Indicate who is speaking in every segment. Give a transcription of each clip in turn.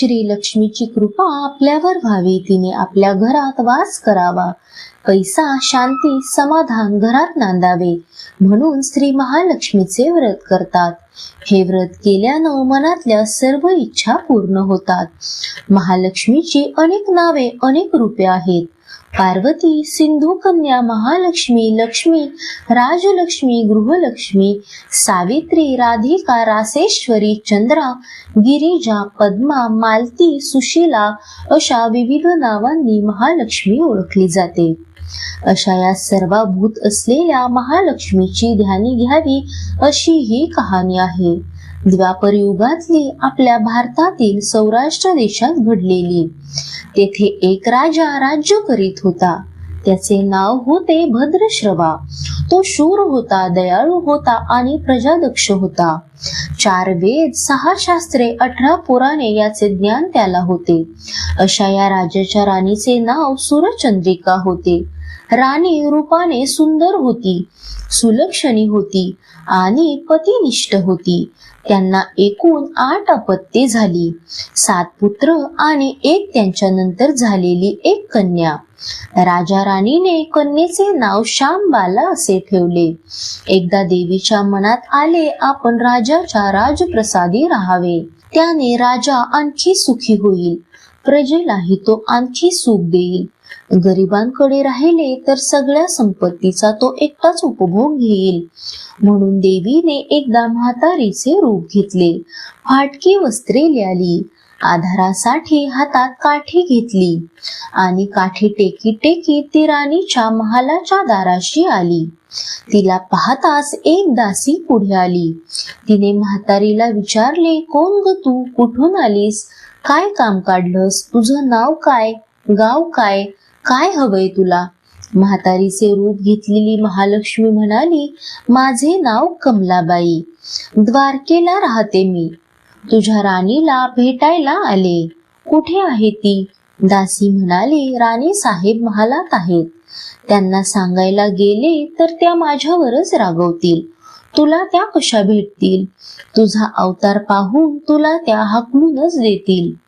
Speaker 1: श्री लक्ष्मीची कृपा आपल्यावर व्हावी. तिने आपल्या घरात वास करावा. पैसा शांती समाधान घरात नांदावे. म्हणून श्री महालक्ष्मीचे व्रत करतात. हे व्रत केल्यानं मनातल्या सर्व इच्छा पूर्ण होतात. महालक्ष्मीची अनेक नावे अनेक रूपे आहेत. पार्वती सिंधू कन्या महालक्ष्मी लक्ष्मी राजलक्ष्मी गृहलक्ष्मी सावित्री राधिका रासेश्वरी चंद्रा गिरिजा पद्मा मालती सुशीला अशा विविध नावांनी महालक्ष्मी ओळखली जाते. अशा या सर्वाभूत असलेल्या महालक्ष्मीची ध्यानी घ्यावी अशी ही कहाणी आहे. द्वापर युगातली आपल्या भारतातील सौराष्ट्र देशात घडलेली. तेथे एक राजा राज्य करीत होता. त्याचे नाव होते भद्रश्रवा. तो शूर होता दयाळू होता आणि प्रजादक्ष होता. चार वेद सहा शास्त्रे अठरा पुराणे याचे ज्ञान त्याला होते. अशा या राजाच्या राणीचे नाव सुरचंद्रिका होते. राणी रूपाने सुंदर होती सुलक्षणी होती आणि पतिनिष्ठ होती. त्यांना एकूण आठ अपत्ये झाली. सात पुत्र आणि एक त्यांच्यानंतर झालेली एक कन्या. राजा राणीने कन्येचे नाव श्यामबाला असे ठेवले. एकदा देवीच्या मनात आले आपण राजाच्या राजप्रसादी राहावे. त्याने राजा आणखी सुखी होईल. प्रजेलाही तो आणखी सुख देईल. गरिबांकडे राहिले तर सगळ्या संपत्तीचा तो एकटाच उपभोग घेईल. म्हणून देवीने एकदा म्हातारीचे रूप घेतले. फाटकी वस्त्रे ल्याली. आधारासाठी हातात काठी घेतली. आणि काठी टेकी टेकी ती राणीच्या महालाच्या दाराशी आली. तिला पाहताच एक दासी पुढे आली. तिने म्हातारीला विचारले कोण ग तू? कुठून आलीस? काय काम काढलंस? तुझं नाव काय? गाव काय? काय हवंय तुला? म्हातारीचे रूप घेतलेली महालक्ष्मी म्हणाली माझे नाव कमलाबाई. द्वारकेला राहते मी. तुझ्या राणीला भेटायला आले. कुठे आहे ती? दासी म्हणाली राणी साहेब महालात आहेत. त्यांना सांगायला गेले तर त्या माझ्यावरच रागवतील. तुला त्या कशा भेटतील? तुझा अवतार पाहून तुला त्या हाकलूनच देतील.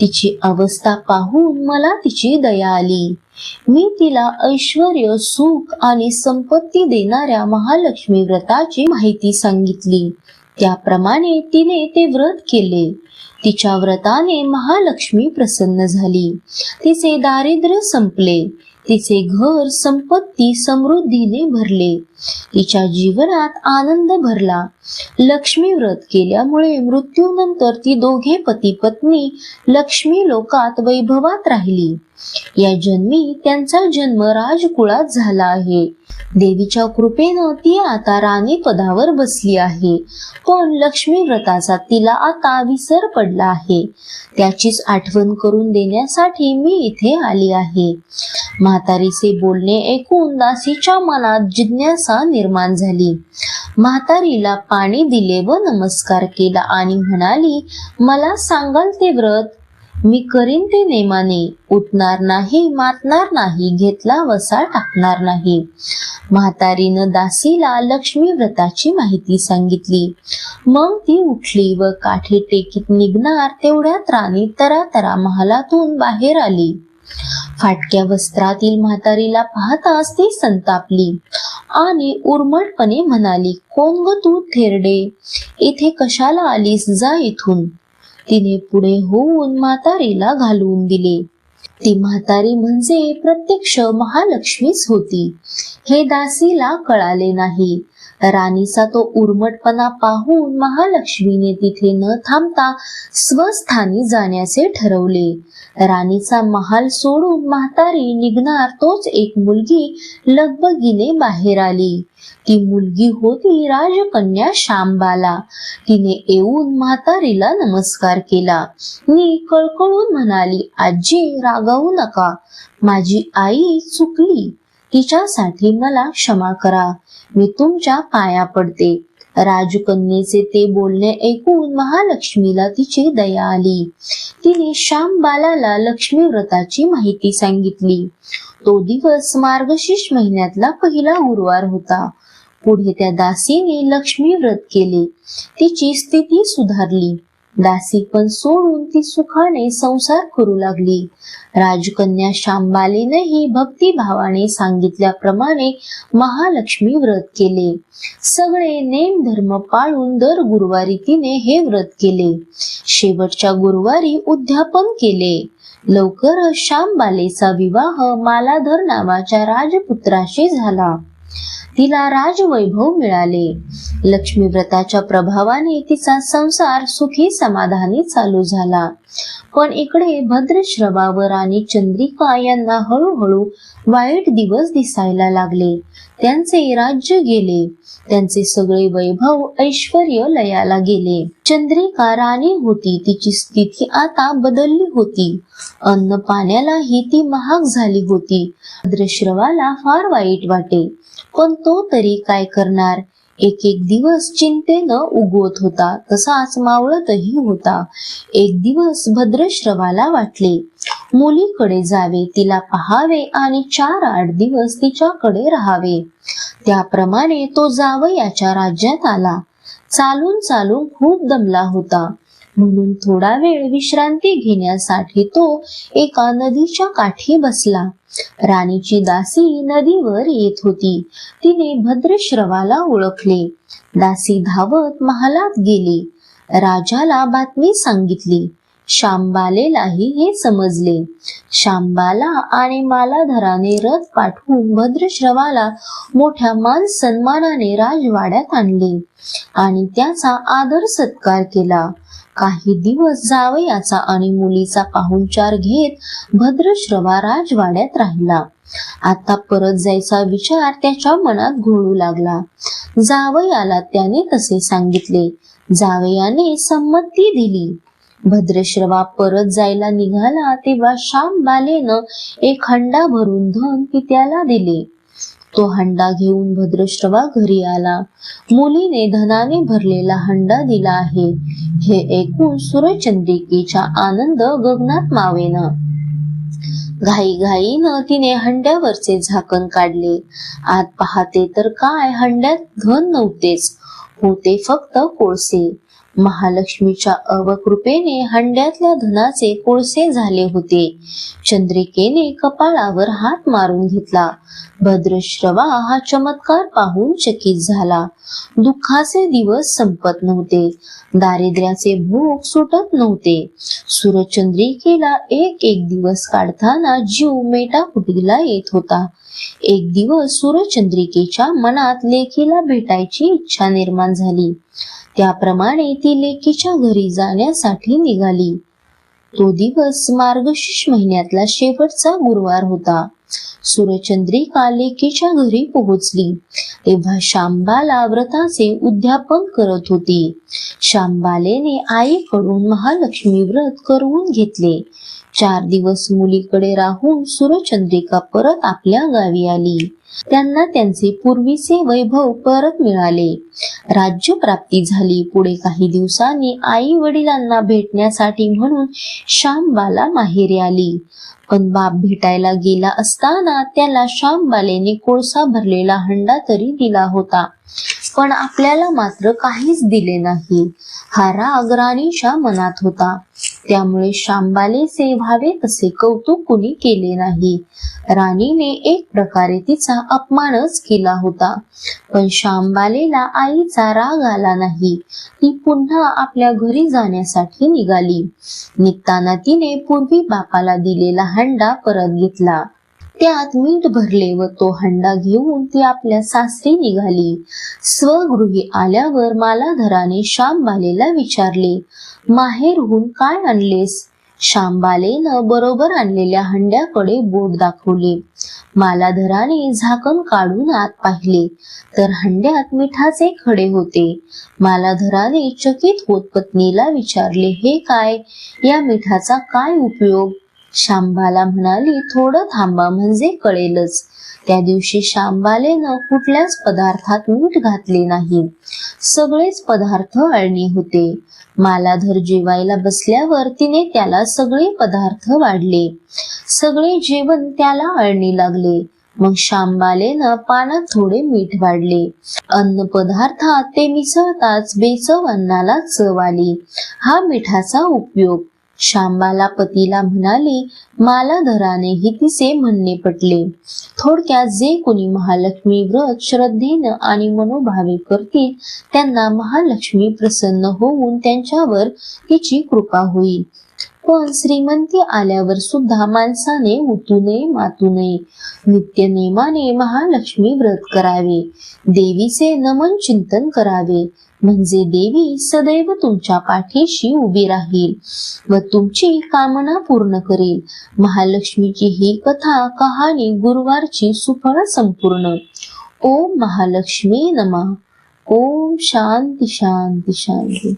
Speaker 1: तिची अवस्था पाहून मला तिची दया आली. मी तिला ऐश्वर सुख आणि संपत्ती देणाऱ्या महालक्ष्मी व्रताची माहिती सांगितली. त्याप्रमाणे तिने ते व्रत केले. तिच्या व्रताने महालक्ष्मी प्रसन्न झाली. तिचे दारिद्र्य संपले. तिचे घर संपत्ती समृद्धीने भरले. तिच्या जीवनात आनंद भरला. लक्ष्मी व्रत केल्यामुळे मृत्यूनंतर ती दोघे पती पत्नी लक्ष्मी लोकात वैभवात राहिली. या जन्मी त्यांचा जन्म राजकुळात झाला आहे. देवीच्या कृपेनं ती आता राणी पदावर बसली आहे. पण लक्ष्मी व्रताचा तिला आता विसर पडला आहे. त्याचीच आठवण करून देण्यासाठी मी इथे आली आहे. म्हातारीचे बोलणे ऐकून दासीच्या मनात जिज्ञासा निर्माण झाली. म्हातारीला पाणी दिले व नमस्कार केला आणि म्हणाली मला सांगाल ते व्रत? मी करीन ते नेमाने. उठणार नाही मातणार नाही घेतला वसा टाकणार नाही. म्हातारीनं दासीला लक्ष्मी व्रताची माहिती सांगितली. मग ती उठली व काठी टेकीत निघणार तेवढ्यात राणी तरा तरा महालातून बाहेर आली. फाटक्या वस्त्रातील म्हातारीला पाहताच ती संतापली आणि उर्मटपणे म्हणाली कोण ग तू थेरडे? इथे कशाला आलीस? जा इथून. तिने पुढे होऊन म्हातारीला घालवून दिले. ती म्हातारी म्हणजे प्रत्यक्ष महालक्ष्मीच होती. हे दासीला कळाले नाही. राणीचा तो उर्मटपणा पाहून महालक्ष्मीने तिथे न थांबता स्वस्थानी जाण्याचे ठरवले. राणीचा महाल सोडून म्हातारी निघणार तोच एक मुलगी लगबगीने बाहेर आली. ती मुलगी होती राजकन्या शांबाला तिने येऊन म्हातारीला नमस्कार केला. मी कळकळून म्हणाली आजी रागावू नका. माझी आई चुकली. तिच्यासाठी मला क्षमा करा. मी तुमच्या पाया पडते. राजकन्येचे ते बोलणे ऐकून महालक्ष्मीला तिची दया आली. तिने श्याम बालाला लक्ष्मी व्रताची माहिती सांगितली. तो दिवस मार्गशीर्ष महिन्यातला पहिला गुरुवार होता. पुढे त्या दासीने लक्ष्मी व्रत केले. तिची स्थिती सुधारली. दासी पण सोडून ती सुखाने संसार करू लागली. राजकन्या शांबालीनेही भक्तिभावाने सांगितल्याप्रमाणे महालक्ष्मी व्रत केले. सगळे नेम धर्म पाळून दर गुरुवारी तिने हे व्रत केले. शेवटच्या गुरुवारी उद्यापन केले. लवकर श्यामबालेचा विवाह मालाधर नावाच्या राजपुत्राशी झाला. तिला राजवैभव मिळाले. लक्ष्मी व्रताच्या प्रभावाने तिचा संसार सुखी समाधानी चालू झाला. पण इकडे भद्रश्रवावर आणि चंद्रिका यांना हळूहळू वाईट दिवस दिसायला लागले. त्यांचे राज्य गेले. त्यांचे सगळे वैभव ऐश्वर लयाला गेले. चंद्रिका राणी होती. तिची स्थिती आता बदलली होती. अन्न पाण्यालाही ती महाग झाली होती. भद्रश्रवाला फार वाईट वाटे. पण तो तरी काय करणार? एक एक दिवस चिंतेनं उगवत होता. तसाच मावळतही होता. एक दिवस भद्रश्रवाला वाटले. मुलीकडे जावे तिला पहावे आणि चार आठ दिवस तिच्याकडे राहावे. त्याप्रमाणे तो जावयाच्या राज्यात आला. चालून चालून खूप दमला होता. म्हणून थोडा वेळ विश्रांती घेण्यासाठी तो एका नदीच्या काठी बसला. राणीची दासी नदीवर येत होती. तिने भद्रश्रवाला ओळखले. दासी धावत महालात गेली. राजाला बातमी सांगितली. शांबालेलाही हे समजले. शांबाला आणि मालाधराने रथ पाठवून भद्रश्रवाला मोठ्या मान सन्मानाने राजवाड्यात आणले आणि त्याचा आदर सत्कार केला. काही दिवस जावयाचा आणि मुलीचा पाहुणचार घेत भद्रश्रवा राजवाड्यात राहिला. आता परत जायचा विचार त्याच्या मनात घोळू लागला. जावयाला त्याने तसे सांगितले? जावयाने संमती दिली. भद्रश्रवा परत जायला निघाला तेव्हा श्याम बालेनं एक हंडा भरून धन पित्याला दिले. तो हंडा घेऊन भद्रश्रवा घरी आला. मुलीने धनाने भरलेला हंडा दिला आहे. हे ऐकून सूर्यचंद्रिकेचा आनंद गगनात मावेना. घाई घाईनं तिने हंड्यावरचे झाकण काढले. आत पाहते तर काय हंड्यात धन नव्हतेच. होते फक्त कोळसे. महालक्ष्मीच्या अवकृपेने हंड्यातल्या धनाचे कोळसे झाले होते. चंद्रिकेने कपाळावर हात मारून घेतला. भद्रश्रवा हा चमत्कार पाहून चकित झाला. दुःखाचे दिवस संपत नव्हते. दारिद्र्याचे भूक सुटत नव्हते. सूरचंद्रिकेला एक एक दिवस काढताना जीव मेटाकुटीला येत होता. एक दिवस सूरचंद्रिकेच्या मनात लेखीला भेटायची इच्छा निर्माण झाली. त्याप्रमाणे ती लेखीच्या घरी जाण्यासाठी निघाली. तो दिवस मार्गशीर्ष महिन्यातला शेवटचा गुरुवार होता. सूर्यचंद्रिका लेखीच्या घरी पोहोचली. तेव्हा शांबाला व्रताचे उद्यापन करत होती. शांबालेने आईकडून महालक्ष्मी व्रत करवून घेतले. चार दिवस मुलीकडे राहून सूर्यचंद्रिका परत आपल्या गावी आली. त्यांना त्यांचे पूर्वीचे वैभव परत मिळाले. राज्य प्राप्ती झाली. पुढे काही दिवसांनी आई वडिलांना भेटण्यासाठी म्हणून श्यामबाला माहेरी आली. पण बाप भेटायला गेला असताना त्याला श्यामबालेने कोळसा भरलेला हंडा तरी दिला होता. पण आपल्याला मात्र काहीच दिले नाही. हा राग राणीच्या मनात होता. त्यामुळे शांबालेचे व्हावे तसे कौतुक कुणी केले नाही. राणीने एक प्रकारे तिचा अपमानच केला होता. पण शांबालेला आईचा राग आला नाही. ती पुन्हा आपल्या घरी जाण्यासाठी निघाली. निघताना तिने पूर्वी बापाला दिलेला हंडा परत घेतला. त्यात मीठ भरले व तो हंडा घेऊन ती आपल्या सासरी निघाली. स्वगृही आल्यावर मालाधराने श्यामबालेला विचारले माहेरहून काय आणलेस? श्यामबालेनं बरोबर आणलेल्या हंड्याकडे बोट दाखवले. मालाधराने झाकण काढून आत पाहिले. तर हंड्यात मिठाचे खडे होते. मालाधराने चकित होत पत्नीला विचारले हे काय? या मिठाचा काय उपयोग? शांबाला म्हणाली थोडं थांबा म्हणजे कळेलच. त्या दिवशी शांबालेनं कुठल्याच पदार्थात मीठ घातले नाही. सगळेच पदार्थ अळणी होते. मालाधर जेवायला बसल्यावर तिने त्याला सगळे पदार्थ वाढले. सगळे जेवण त्याला अळणी लागले. मग शांबालेनं पानात थोडे मीठ वाढले. अन्न पदार्थात ते मिसळताच बेचव अन्नाला चव आली. हा मिठाचा उपयोग शांबाला पतीला म्हणाली मालाधरानेही तिचे म्हणणे पटले. थोडक्यात जे कोणी महालक्ष्मी व्रत श्रद्धेनं आणि मनोभावे करतील त्यांना महालक्ष्मी प्रसन्न होऊन त्यांच्यावर तिची कृपा होईल. पण श्रीमंती आल्यावर सुद्धा माणसाने उतू नये मातू नये नित्य नेमाने महालक्ष्मी व्रत करावे. देवीचे नमन चिंतन करावे. म्हणजे देवी सदैव तुमच्या पाठीशी उभी राहील व तुमची कामना पूर्ण करेल. महालक्ष्मीची ही कथा कहाणी गुरुवारची सुफळ संपूर्ण. ओम महालक्ष्मी नमः. ओम शांती शांती शांती.